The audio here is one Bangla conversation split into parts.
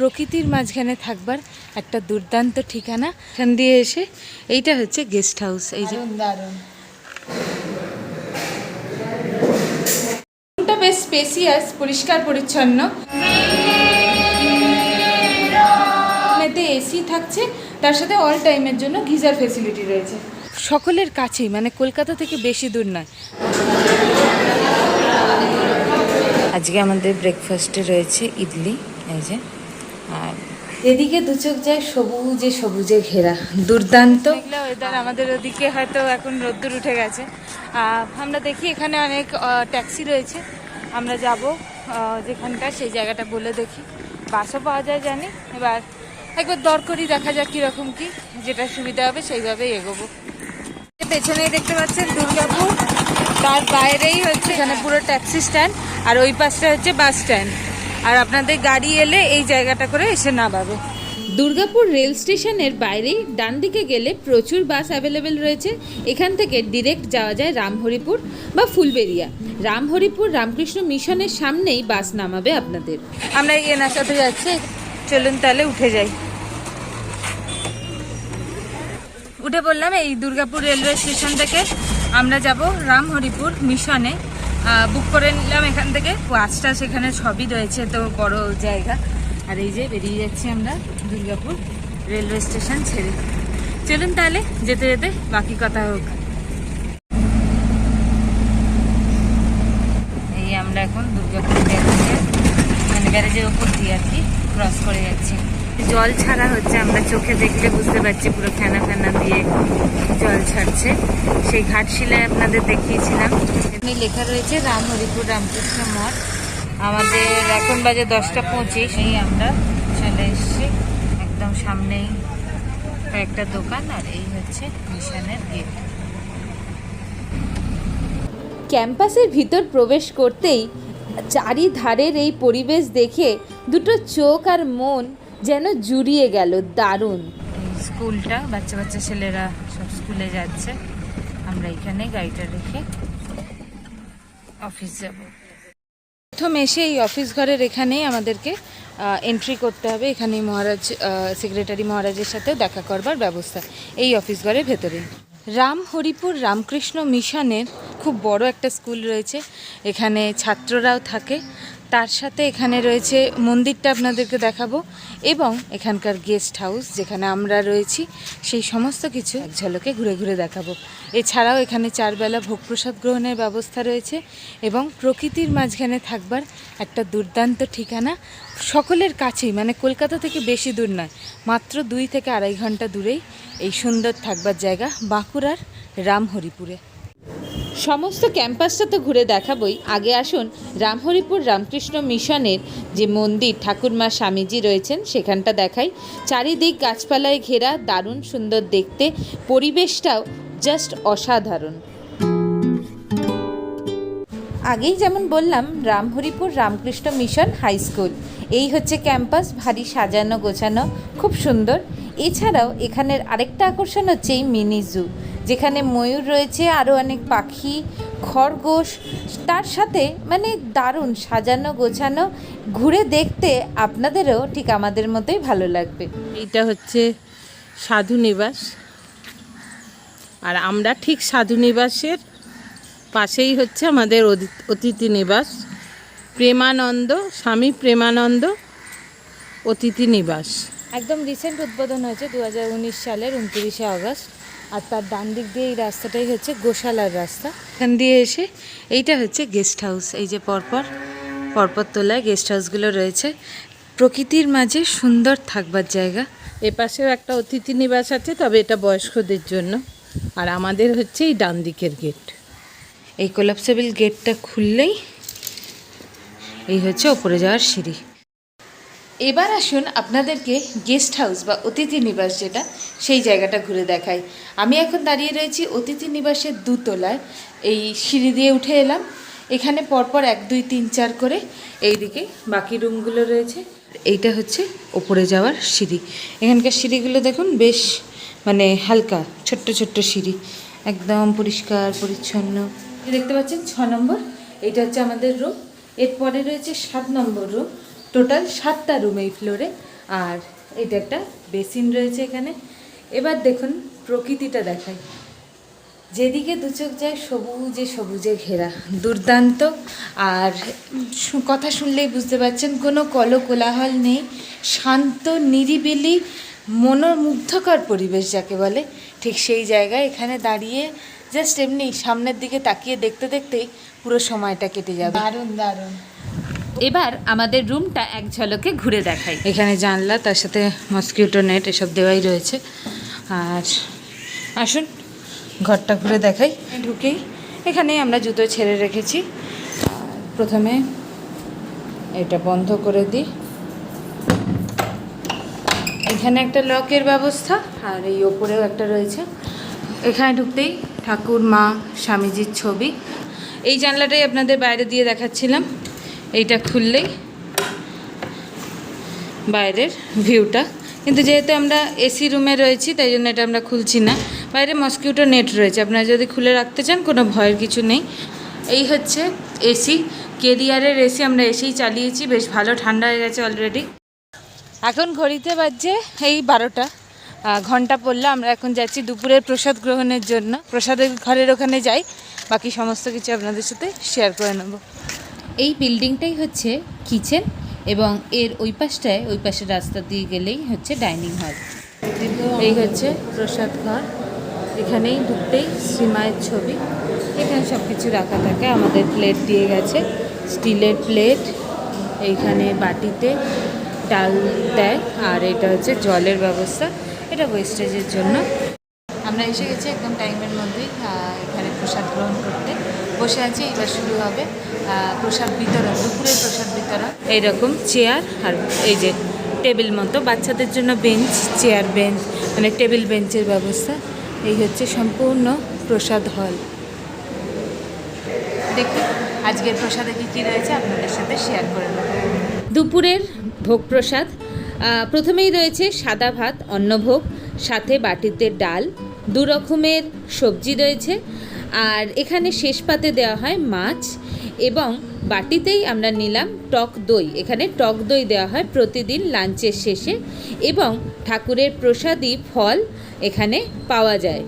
প্রকৃতির মাঝখানে থাকবার একটা দুর্দান্ত ঠিকানা। এখান দিয়ে এসে এইটা হচ্ছে গেস্ট হাউস এই যে। রুমটা বেশ স্পেসিয়াস পরিষ্কার পরিচ্ছন্ন। এতে এসি থাকছে তার সাথে অল টাইমের জন্য গিজার ফেসিলিটি রয়েছে। সকলের কাছেই মানে কলকাতা থেকে বেশি দূর নয়। আজকে আমাদের ব্রেকফাস্টে রয়েছে ইডলি এই যে। এদিকে দু চোখ যায় সবুজে সবুজে ঘেরা দুর্দান্ত। ওয়েদার আমাদের ওদিকে হয়তো এখন রোদ্দুর উঠে গেছে। আমরা দেখি এখানে অনেক ট্যাক্সি রয়েছে। আমরা যাব যেখানকার সেই জায়গাটা বলে দেখি। বাসও পাওয়া যায় জানি। এবার একবার দর করি দেখা যাক কীরকম কি। যেটা সুবিধা হবে সেইভাবেই এগোবো। পেছনেই দেখতে পাচ্ছেন দুর্গাপুর। তার বাইরেই হচ্ছে এখানে পুরো ট্যাক্সি স্ট্যান্ড আর ওই পাশটা হচ্ছে বাস স্ট্যান্ড আর আপনাদের গাড়ি এলে এই জায়গাটা করে এসে নামাবে। দুর্গাপুর রেল স্টেশনের বাইরেই ডান দিকে গেলে প্রচুর বাস অ্যাভেলেবেল রয়েছে। এখান থেকে ডিরেক্ট যাওয়া যায় রামহরিপুর বা ফুলবেরিয়া রামহরিপুর রামকৃষ্ণ মিশনের সামনেই বাস নামাবে আপনাদের। আমরা এনার সাথে যাচ্ছি। চলুন তাহলে উঠে যাই। উঠে বললাম এই দুর্গাপুর রেলওয়ে স্টেশন থেকে। আমরা যাব রামহরিপুর মিশনে। বুক করে নিলাম এখান থেকে। বাসটা সেখানে সবই রয়েছে, তো বড় জায়গা। আর এই যে বেরিয়ে যাচ্ছি আমরা দুর্গাপুর রেলওয়ে স্টেশন ছেড়ে। চলুন তাহলে, যেতে যেতে বাকি কথা হোক। এই আমরা এখন দুর্গাপুর গ্যারেজে মানে গ্যারেজের ওপর দিয়ে আর কি ক্রস করে যাচ্ছি। জল ছাড়া হচ্ছে, আমরা চোখে দেখলে বুঝতে পারছি পুরো ফেনা ফেনা দিয়ে জল ছাড়ছে। সেই ঘাটশিলায় আপনাদের দেখিয়েছিলাম। এখানে লেখা রয়েছে রাম হরিপুর রামকৃষ্ণ মঠ। আমাদের এখন বাজে দশটা পঁচিশ। এই আমরা চলে এসেছি, একদম সামনেই কয়েকটা দোকান, আর এই হচ্ছে মিশনের গেট। ক্যাম্পাসের ভিতর প্রবেশ করতেই চারিধারের এই পরিবেশ দেখে দুটো চোখ আর মন যেন জুড়িয়ে গেল দারুণ। স্কুলটা বাচ্চা বাচ্চা ছেলেরা সব স্কুলে যাচ্ছে। আমরা এখানে গাড়িটা রেখে অফিস যাব। প্রথম এসে এই অফিস ঘরের এখানেই আমাদেরকে এন্ট্রি করতে হবে। এখানে মহারাজ সেক্রেটারি মহারাজের সাথেও দেখা করবার ব্যবস্থা এই অফিস ঘরের ভেতরে। রাম হরিপুর রামকৃষ্ণ মিশনের খুব বড় একটা স্কুল রয়েছে। এখানে ছাত্ররাও থাকে। তার সাথে এখানে রয়েছে মন্দিরটা আপনাদেরকে দেখাবো এবং এখানকার গেস্ট হাউস যেখানে আমরা রয়েছি, সেই সমস্ত কিছু এক ঝলকে ঘুরে ঘুরে দেখাবো। এছাড়াও এখানে চারবেলা ভোগ প্রসাদ গ্রহণের ব্যবস্থা রয়েছে এবং প্রকৃতির মাঝখানে থাকবার একটা দুর্দান্ত ঠিকানা সকলের কাছেই মানে কলকাতা থেকে বেশি দূর নয়, মাত্র দুই থেকে আড়াই ঘণ্টা দূরেই এই সুন্দর থাকবার জায়গা বাঁকুড়ার রামহরিপুরে। সমস্ত ক্যাম্পাসটা তো ঘুরে দেখাবই। আগে আসুন রামহরিপুর রামকৃষ্ণ মিশনের যে মন্দির, ঠাকুরমা স্বামীজি রয়েছেন, সেখানটা দেখাই। চারিদিক গাছপালায় ঘেরা, দারুণ সুন্দর দেখতে। পরিবেশটাও জাস্ট অসাধারণ। আগেই যেমন বললাম, Ramharipur Ramakrishna mission high school. এই হচ্ছে ক্যাম্পাস, ভারী সাজানো গোছানো, খুব সুন্দর। এছাড়াও এখানের আরেকটা আকর্ষণ হচ্ছে এই মিনি জু যেখানে ময়ূর রয়েছে, আরও অনেক পাখি, খরগোশ, তার সাথে মানে দারুণ সাজানো, গোছানো, ঘুরে দেখতে আপনাদেরও ঠিক আমাদের মতোই ভালো লাগবে। এটা হচ্ছে সাধু নিবাস। আর আমরা ঠিক সাধু নিবাসের পাশেই হচ্ছে আমাদের অতিথি নিবাস। প্রেমানন্দ, স্বামী প্রেমানন্দ অতিথি নিবাস। একদম রিসেন্ট উদ্বোধন হয়েছে দু হাজার উনিশ সালের উনত্রিশে আগস্ট। আর তার ডান দিক দিয়ে এই রাস্তাটাই হচ্ছে গোশালার রাস্তা। এখান দিয়ে এসে এইটা হচ্ছে গেস্ট হাউস এই যে পরপর পরপর তোলায় গেস্ট হাউসগুলো রয়েছে। প্রকৃতির মাঝে সুন্দর থাকবার জায়গা। এ পাশেও একটা অতিথি নিবাস আছে, তবে এটা বয়স্কদের জন্য। আর আমাদের হচ্ছে এই ডান দিকের গেট এই কোলাপসেবল গেটটা খুললেই এই হচ্ছে ওপরে যাওয়ার সিঁড়ি। এবার আসুন আপনাদেরকে গেস্ট হাউস বা অতিথি নিবাস যেটা, সেই জায়গাটা ঘুরে দেখাই। আমি এখন দাঁড়িয়ে রয়েছি অতিথি নিবাসের দুতলায়। এই সিঁড়ি দিয়ে উঠে এলাম। এখানে পরপর এক, দুই, তিন, চার করে এইদিকে বাকি রুমগুলো রয়েছে। এইটা হচ্ছে ওপরে যাওয়ার সিঁড়ি। এখানকার সিঁড়িগুলো দেখুন বেশ মানে হালকা, ছোট্ট ছোট্ট সিঁড়ি। একদম পরিষ্কার, পরিচ্ছন্ন। দেখতে পাচ্ছেন ছ নম্বর। এইটা হচ্ছে আমাদের রুম এরপরে রয়েছে সাত নম্বর রুম টোটাল সাতটা রুম এই ফ্লোরে আর এটা একটা বেসিন রয়েছে এখানে। এবার দেখুন প্রকৃতিটা দেখাই। যেদিকে দু চোখ যায় সবুজে সবুজে ঘেরা, দুর্দান্ত। আর কথা শুনলেই বুঝতে পারছেন, কোনো কল কোলাহল নেই, শান্ত, নিরিবিলি, মনোমুগ্ধকর পরিবেশ যাকে বলে। ঠিক সেই জায়গায় এখানে দাঁড়িয়ে জাস্ট এমনি সামনের দিকে তাকিয়ে দেখতে দেখতেই পুরো সময়টা কেটে যাবে। দারুণ দারুণ। এবার আমাদের রুমটা এক ঝলকে ঘুরে দেখাই। এখানে জানলা, তার সাথে মসকিউটো নেট এসব দেওয়াই রয়েছে। আর আসুন, ঘরটা ঘুরে দেখাই। ঢুকেই এখানেই আমরা জুতো ছেড়ে রেখেছি। প্রথমে এটা বন্ধ করে দিই। এখানে একটা লকের ব্যবস্থা, আর এই ওপরেও একটা রয়েছে। এখানে ঢুকতেই ঠাকুর, মা, স্বামীজির ছবি। এই জানলাটাই আপনাদের বাইরে দিয়ে দেখাচ্ছিলাম। এইটা খুললেই বাইরের ভিউটা। কিন্তু যেহেতু আমরা এসি রুমে রয়েছি, তাই জন্য এটা আমরা খুলছি না। বাইরে মসকিউটো নেট রয়েছে। আপনারা যদি খুলে রাখতে চান, কোনো ভয়ের কিছু নেই। এই হচ্ছে এসি কেরিয়ারের এসি আমরা এসেই চালিয়েছি। বেশ ভালো ঠান্ডা হয়ে গেছে অলরেডি এখন ঘড়িতে বাজছে এই বারোটা। ঘণ্টা পড়লে। আমরা এখন যাচ্ছি দুপুরের প্রসাদ গ্রহণের জন্য। প্রসাদের ঘরের ওখানে যাই। বাকি সমস্ত কিছু আপনাদের সাথে শেয়ার করে নেব। এই বিল্ডিংটাই হচ্ছে কিচেন এবং এর ওই পাশটায়, ওই পাশের রাস্তা দিয়ে গেলেই হচ্ছে ডাইনিং হল। এই হচ্ছে প্রসাদ ঘর। এখানেই ঢুকতেই শ্রীমায়ের ছবি। এখানে সব কিছু রাখা থাকে। আমাদের প্লেট দিয়ে গেছে। স্টিলের প্লেট, এইখানে বাটিতে ডাল দেয়। আর এটা হচ্ছে জলের ব্যবস্থা। এটা ওয়েস্টেজের জন্য। আমরা এসে গেছি একদম টাইমের মধ্যেই এখানে প্রসাদ গ্রহণ করতে। বসে আছি এবার শুরু হবে। প্রসাদ বিতরণ দুপুরের প্রসাদ বিতরণ। এইরকম চেয়ার আর এই যে টেবিল মতো বাচ্চাদের জন্য বেঞ্চ চেয়ার বেঞ্চ মানে টেবিল বেঞ্চের ব্যবস্থা। এই হচ্ছে সম্পূর্ণ প্রসাদ হল। দেখি আজকের প্রসাদে কী কী রয়েছে আপনাদের সাথে শেয়ার করে নেব দুপুরের ভোগ প্রসাদ প্রথমেই রয়েছে সাদা ভাত অন্নভোগ সাথে বাটিতে ডাল দু রকমের সবজি রয়েছে। আর এখানে শেষ পাতে দেওয়া হয় মাছ এবং বাটিতেই আমরা নিলাম টক দই। এখানে টক দই দেওয়া হয় প্রতিদিন লাঞ্চের শেষে এবং ঠাকুরের প্রসাদী ফল এখানে পাওয়া যায়।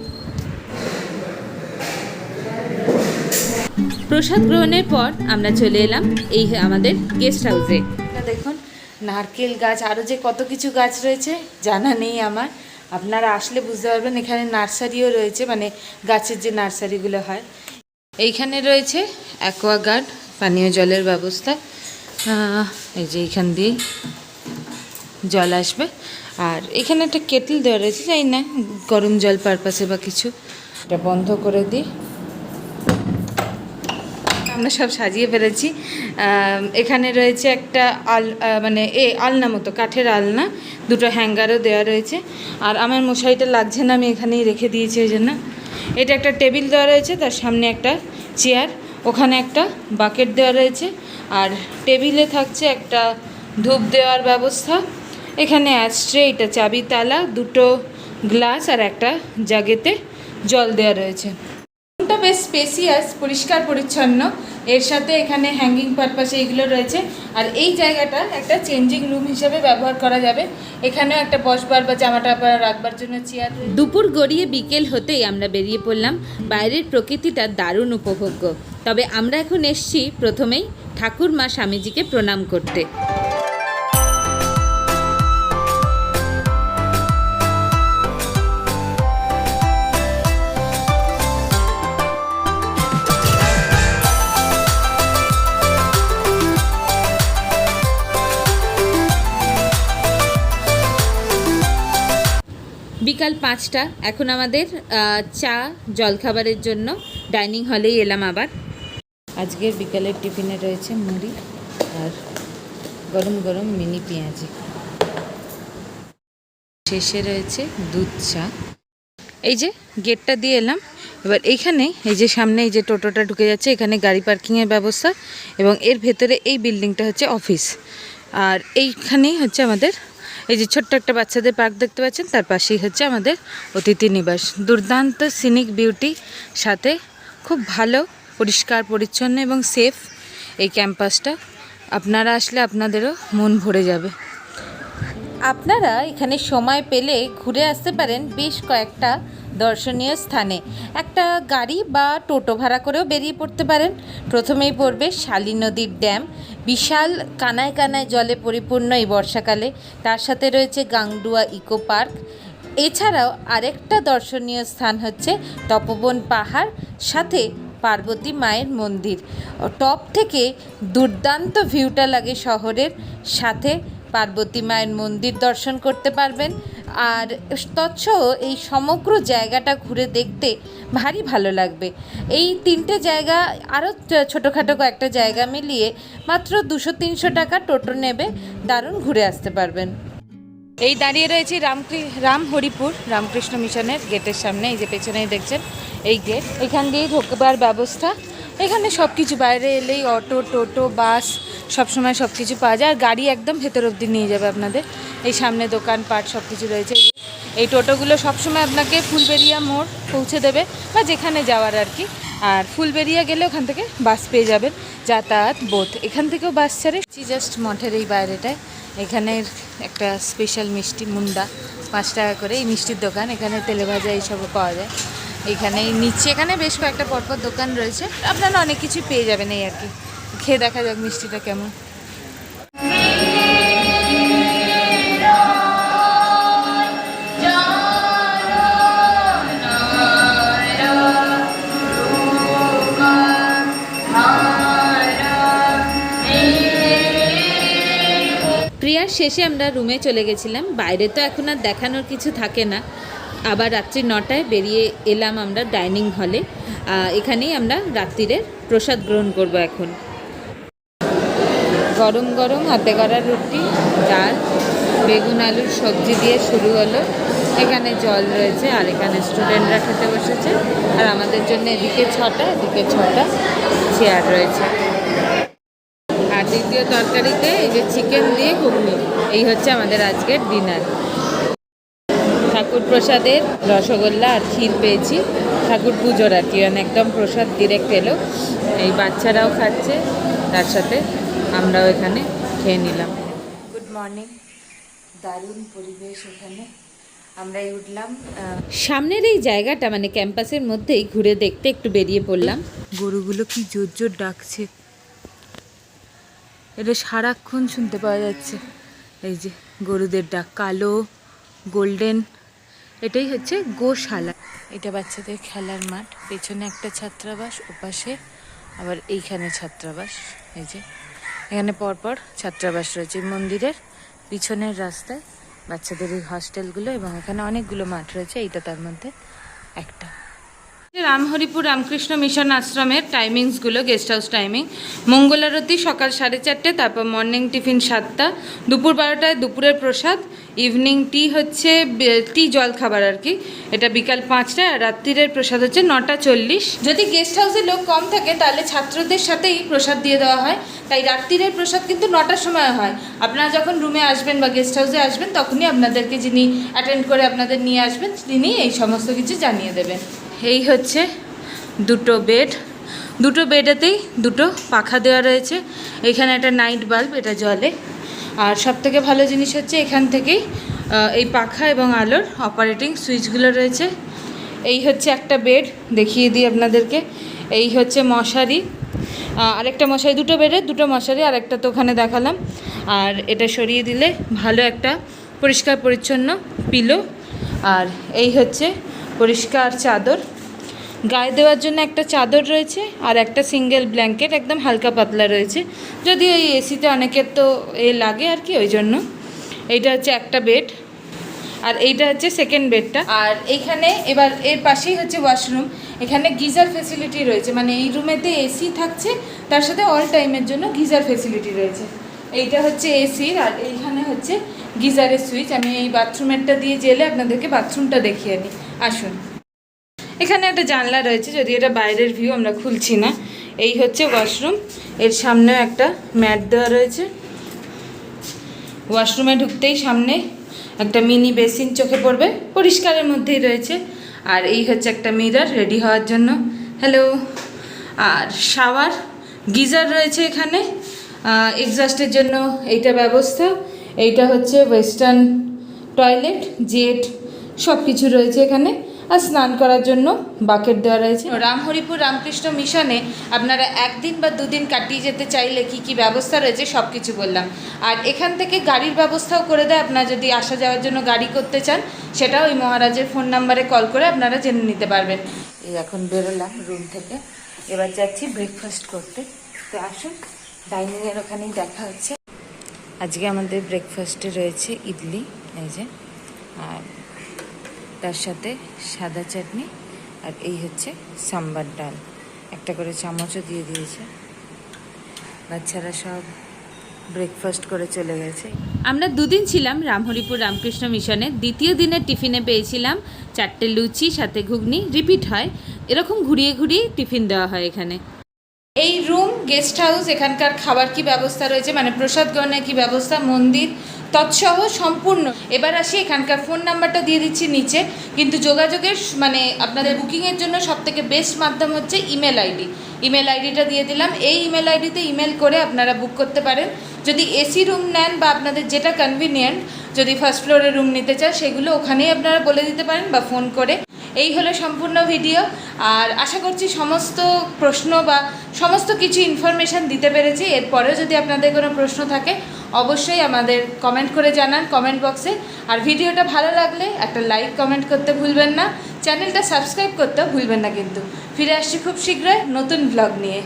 প্রসাদ গ্রহণের পর আমরা চলে এলাম এই আমাদের গেস্ট হাউসে দেখুন, নারকেল গাছ আরও যে কত কিছু গাছ রয়েছে, জানা নেই আমার। আপনারা আসলে বুঝতে পারবেন, এখানে নার্সারিও রয়েছে মানে গাছের যে নার্সারিগুলো হয়। এইখানে রয়েছে অ্যাকোয়াগার্ড পানীয় জলের ব্যবস্থা। এই যে এইখান দিয়ে জল আসবে। আর এখানে একটা কেটল দেওয়া রয়েছে যাই না, গরম জল পারপাসে বা কিছু। এটা বন্ধ করে দিই। আমরা সব সাজিয়ে ফেলেছি। এখানে রয়েছে একটা আল মানে এ, আলনা মতো, কাঠের আলনা। দুটো হ্যাঙ্গারও দেওয়া রয়েছে। আর আমার মশারিটা লাগছে না, আমি এখানেই রেখে দিয়েছি ওই জন্য। এটা একটা টেবিল দেওয়া রয়েছে, তার সামনে একটা চেয়ার, ওখানে একটা বাকেট দেওয়া রয়েছে। আর টেবিলে থাকছে একটা ধূপ দেওয়ার ব্যবস্থা। এখানে অ্যাস্ট্রে এটা চাবি, তালা, দুটো গ্লাস আর একটা জাগেতে জল দেওয়া রয়েছে। রুমটা বেশ স্পেসিয়াস পরিষ্কার, পরিচ্ছন্ন। এর সাথে এখানে হ্যাঙ্গিং পারপাসে এইগুলো রয়েছে। আর এই জায়গাটা একটা চেঞ্জিং রুম হিসেবে ব্যবহার করা যাবে। এখানেও একটা বসবার বা জামা টাপা রাখবার জন্য চেয়ার দুপুর গড়িয়ে বিকেল হতেই আমরা বেরিয়ে পড়লাম। বাইরের প্রকৃতিটা দারুণ উপভোগ্য। তবে আমরা এখন এসছি প্রথমেই ঠাকুর মা স্বামীজিকে প্রণাম করতে। বিকাল পাঁচটা। এখন আমাদের চা, জলখাবারের জন্য ডাইনিং হলেই এলাম আবার। আজকের বিকালের টিফিনে রয়েছে মুড়ি আর গরম গরম মিনি পেঁয়াজি। শেষে রয়েছে দুধ চা। এই যে গেটটা দিয়ে এলাম। এবার এইখানে এই যে সামনে এই যে টোটোটা ঢুকে যাচ্ছে, এখানে গাড়ি পার্কিংয়ের ব্যবস্থা এবং এর ভেতরে এই বিল্ডিংটা হচ্ছে অফিস। আর এইখানেই হচ্ছে আমাদের এই যে ছোট্ট একটা বাচ্চাদের পার্ক দেখতে পাচ্ছেন, তার পাশেই হচ্ছে আমাদের অতিথি নিবাস। দুর্দান্ত সিনিক বিউটি সাথে খুব ভালো, পরিষ্কার, পরিচ্ছন্ন এবং সেফ এই ক্যাম্পাসটা আপনারা আসলে আপনাদেরও মন ভরে যাবে। আপনারা এখানে সময় পেলে ঘুরে আসতে পারেন বেশ কয়েকটা দর্শনীয় স্থানে। একটা গাড়ি বা টোটো ভাড়া করেও বেরিয়ে পড়তে পারেন। প্রথমেই পড়বে শালী নদীর ড্যাম। বিশাল কানায় কানায় জলে পরিপূর্ণ এই বর্ষাকালে। তার সাথে রয়েছে গাংডুয়া ইকো পার্ক। এছাড়াও আরেকটা দর্শনীয় স্থান হচ্ছে তপবন পাহাড়, সাথে পার্বতী মায়ের মন্দির। টপ থেকে দুর্দান্ত ভিউটা লাগে শহরের। সাথে পার্বতী মায়ের মন্দির দর্শন করতে পারবেন। আর তৎসহ এই সমগ্র জায়গাটা ঘুরে দেখতে ভারী ভালো লাগবে। এই তিনটে জায়গা আরও ছোটোখাটো কয়েকটা জায়গা মিলিয়ে মাত্র দুশো তিনশো টাকা টোটো নেবে, দারুণ ঘুরে আসতে পারবেন। এই দাঁড়িয়ে রয়েছি রামকৃ রাম হরিপুর রামকৃষ্ণ মিশনের গেটের সামনে, এই যে পেছনেই দেখছেন এই গেট। এখান দিয়েই ঢোকবার ব্যবস্থা। এখানে সব কিছু বাইরে এলেই অটো, টোটো, বাস, সবসময় সব কিছু পাওয়া যায়। আর গাড়ি একদম ভেতর অবধি নিয়ে যাবে আপনাদের। এই সামনে দোকানপাট সব কিছু রয়েছে। এই টোটোগুলো সবসময় আপনাকে ফুলবেরিয়া মোড় পৌঁছে দেবে বা যেখানে যাওয়ার আর কি। আর ফুলবেরিয়া গেলে ওখান থেকে বাস পেয়ে যাবেন, যাতায়াত বোথ এখান থেকেও বাস ছাড়ে। জাস্ট মঠের এই বাইরেটায়। এখানের একটা স্পেশাল মিষ্টি মুন্ডা, পাঁচ টাকা করে। এই মিষ্টির দোকান, এখানে তেলে ভাজা এইসবও পাওয়া যায়। এখানে নিচে, এখানে বেশ কয়েকটা পরপর দোকান রয়েছে। আপনারা অনেক কিছু পেয়ে যাবেন এই আর কি। খেয়ে দেখা যাক মিষ্টিটা কেমন। শেষে আমরা রুমে চলে গেছিলাম। বাইরে তো এখন আর দেখানোর কিছু থাকে না। আবার রাত্রি নটায় বেরিয়ে এলাম আমরা ডাইনিং হলে। এখানেই আমরা রাত্রিরের প্রসাদ গ্রহণ করব এখন। গরম গরম হাতে করা রুটি, ডাল, বেগুন, আলুর সবজি দিয়ে শুরু হলো। এখানে জল রয়েছে আর এখানে স্টুডেন্টরা খেতে বসেছে। আর আমাদের জন্য এদিকে ছটা এদিকে ছটা চেয়ার রয়েছে। দ্বিতীয় তরকারিতে এই যে চিকেন দিয়ে ঘুগনি এই হচ্ছে আমাদের আজকের ডিনার ঠাকুর প্রসাদের রসগোল্লা আর ক্ষীর পেয়েছি ঠাকুর পুজোর আর কি মানে একদম প্রসাদ ডিরেক্ট এলো। এই বাচ্চারাও খাচ্ছে তার সাথে আমরাও এখানে খেয়ে নিলাম। গুড মর্নিং দারুণ পরিবেশ এখানে আমরাই উঠলাম সামনের এই জায়গাটা মানে ক্যাম্পাসের মধ্যেই ঘুরে দেখতে একটু বেরিয়ে পড়লাম। গরুগুলো কি জোর জোর ডাকছে। এটা সারাক্ষণ শুনতে পাওয়া যাচ্ছে। এই যে গরুদের ডাক, কালো, গোল্ডেন, এটাই হচ্ছে গোশালা। এটা বাচ্চাদের খেলার মাঠ, পেছনে একটা ছাত্রাবাস, ওপাশে আবার এইখানে ছাত্রাবাস। এই যে এখানে পরপর ছাত্রাবাস রয়েছে। মন্দিরের পিছনের রাস্তায় বাচ্চাদের এই হস্টেলগুলো এবং এখানে অনেকগুলো মাঠ রয়েছে। এইটা তার মধ্যে একটা। রামহরিপুর রামকৃষ্ণ মিশন আশ্রমের টাইমিংসগুলো গেস্ট হাউস টাইমিং মঙ্গলারতি সকাল সাড়ে চারটে, তারপর মর্নিং টিফিন সাতটা, দুপুর বারোটায় দুপুরের প্রসাদ ইভিনিং টি হচ্ছে টি জল খাবার আর কি। এটা বিকাল পাঁচটায় আর রাত্রিরের প্রসাদ হচ্ছে নটা চল্লিশ। যদি গেস্ট হাউসে লোক কম থাকে, তাহলে ছাত্রদের সাথেই প্রসাদ দিয়ে দেওয়া হয়। তাই রাত্রিরের প্রসাদ কিন্তু নটার সময় হয়। আপনারা যখন রুমে আসবেন বা গেস্ট হাউসে আসবেন, তখনই আপনাদেরকে যিনি অ্যাটেন্ড করে আপনাদের নিয়ে আসবেন, তিনি এই সমস্ত কিছু জানিয়ে দেবেন। এই হচ্ছে দুটো বেড। দুটো বেডেতেই দুটো পাখা দেওয়া রয়েছে। এখানে একটা নাইট বাল্ব, এটা জলে। আর সব থেকে ভালো জিনিস হচ্ছে এখান থেকেই এই পাখা এবং আলোর অপারেটিং সুইচগুলো রয়েছে। এই হচ্ছে একটা বেড, দেখিয়ে দিই আপনাদেরকে। এই হচ্ছে মশারি। আরেকটা মশারি, দুটো বেডে, দুটো মশারি আর একটা তো ওখানে দেখালাম। আর এটা সরিয়ে দিলে ভালো একটা পরিষ্কার পরিচ্ছন্ন পিলো আর এই হচ্ছে পরিষ্কার চাদর। গায়ে দেওয়ার জন্য একটা চাদর রয়েছে আর একটা সিঙ্গেল ব্ল্যাঙ্কেট একদম হালকা পাতলা রয়েছে। যদি ওই এসিতে অনেকের তো এ লাগে আর কি, ওই জন্য। এইটা হচ্ছে একটা বেড আর এইটা হচ্ছে সেকেন্ড বেডটা আর এইখানে এবার এর পাশেই হচ্ছে ওয়াশরুম এখানে গিজার ফেসিলিটি রয়েছে মানে এই রুমেতে এসি থাকছে, তার সাথে অল টাইমের জন্য গিজার ফেসিলিটি রয়েছে। এইটা হচ্ছে এসির আর এইখানে হচ্ছে গিজারের সুইচ আমি এই বাথরুমেরটা দিয়ে জেলে আপনাদেরকে বাথরুমটা দেখিয়ে নিই আসুন। এখানে একটা জানলা রয়েছে যদি এটা বাইরের ভিউ আমরা খুলছি না। এই হচ্ছে ওয়াশরুম এর সামনেও একটা ম্যাট দেওয়া রয়েছে। ওয়াশরুমে ঢুকতেই সামনে একটা মিনি বেসিন চোখে পড়বে, পরিষ্কারের মধ্যেই রয়েছে। আর এই হচ্ছে একটা মিরার রেডি হওয়ার জন্য। হ্যালো আর শাওয়ার গিজার রয়েছে এখানে। এক্সস্টের জন্য এইটা ব্যবস্থা। এইটা হচ্ছে ওয়েস্টার্ন টয়লেট জেট সব কিছু রয়েছে এখানে। আর স্নান করার জন্য বাকেট দেওয়া রয়েছে। রামহরিপুর রামকৃষ্ণ মিশনে আপনারা একদিন বা দুদিন কাটিয়ে যেতে চাইলে কি কি ব্যবস্থা রয়েছে সব কিছু বললাম। আর এখান থেকে গাড়ির ব্যবস্থাও করে দেয়। আপনারা যদি আসা যাওয়ার জন্য গাড়ি করতে চান, সেটাও ওই মহারাজের ফোন নাম্বারে কল করে আপনারা জেনে নিতে পারবেন। এই এখন বেরোলাম রুম থেকে। এবার যাচ্ছি ব্রেকফাস্ট করতে। তো আসুন, ডাইনিংয়ের ওখানেই দেখা হচ্ছে। আজকে আমাদের ব্রেকফাস্টে রয়েছে ইডলি, এই যে। আর তার সাথে সাদা চাটনি আর এই হচ্ছে সাম্বার ডাল। একটা করে চামচও দিয়ে দিয়েছে। বাচ্চারা সব ব্রেকফাস্ট করে চলে গেছে। আমরা দুদিন ছিলাম রামহরিপুর রামকৃষ্ণ মিশনে। দ্বিতীয় দিনের টিফিনে পেয়েছিলাম চারটে লুচি, সাথে ঘুগনি। রিপিট হয়, এরকম ঘুরিয়ে ঘুরিয়ে টিফিন দেওয়া হয় এখানে। এই রুম গেস্ট হাউস এখানকার খাবার কি ব্যবস্থা রয়েছে? মানে প্রসাদ গ্রহণের কি ব্যবস্থা? মন্দির তৎসহ সম্পূর্ণ। এবার আসি এখানকার ফোন নাম্বারটা দিয়ে দিচ্ছি নিচে। কিন্তু যোগাযোগের মানে আপনাদের বুকিংয়ের জন্য সব থেকে বেস্ট মাধ্যম হচ্ছে ইমেল আইডি। ইমেল আইডিটা দিয়ে দিলাম। এই ইমেল আইডিতে ইমেল করে আপনারা বুক করতে পারেন। যদি এসি রুম নেন বা আপনাদের যেটা কনভিনিয়েন্ট, যদি ফার্স্ট ফ্লোরে রুম নিতে চান, সেগুলো ওখানেই আপনারা বলে দিতে পারেন বা ফোন করে। এই হলো সম্পূর্ণ ভিডিও। আর আশা করছি সমস্ত প্রশ্ন বা সমস্ত কিছু ইনফরমেশান দিতে পেরেছি। এরপরেও যদি আপনাদের কোনো প্রশ্ন থাকে অবশ্যই আমাদের কমেন্ট করে জানান কমেন্ট বক্সে আর ভিডিওটা ভালো লাগলে একটা লাইক কমেন্ট করতে ভুলবেন না। চ্যানেলটা সাবস্ক্রাইব করতেও ভুলবেন না কিন্তু। ফিরে আসছি খুব শীঘ্রই নতুন ব্লগ নিয়ে।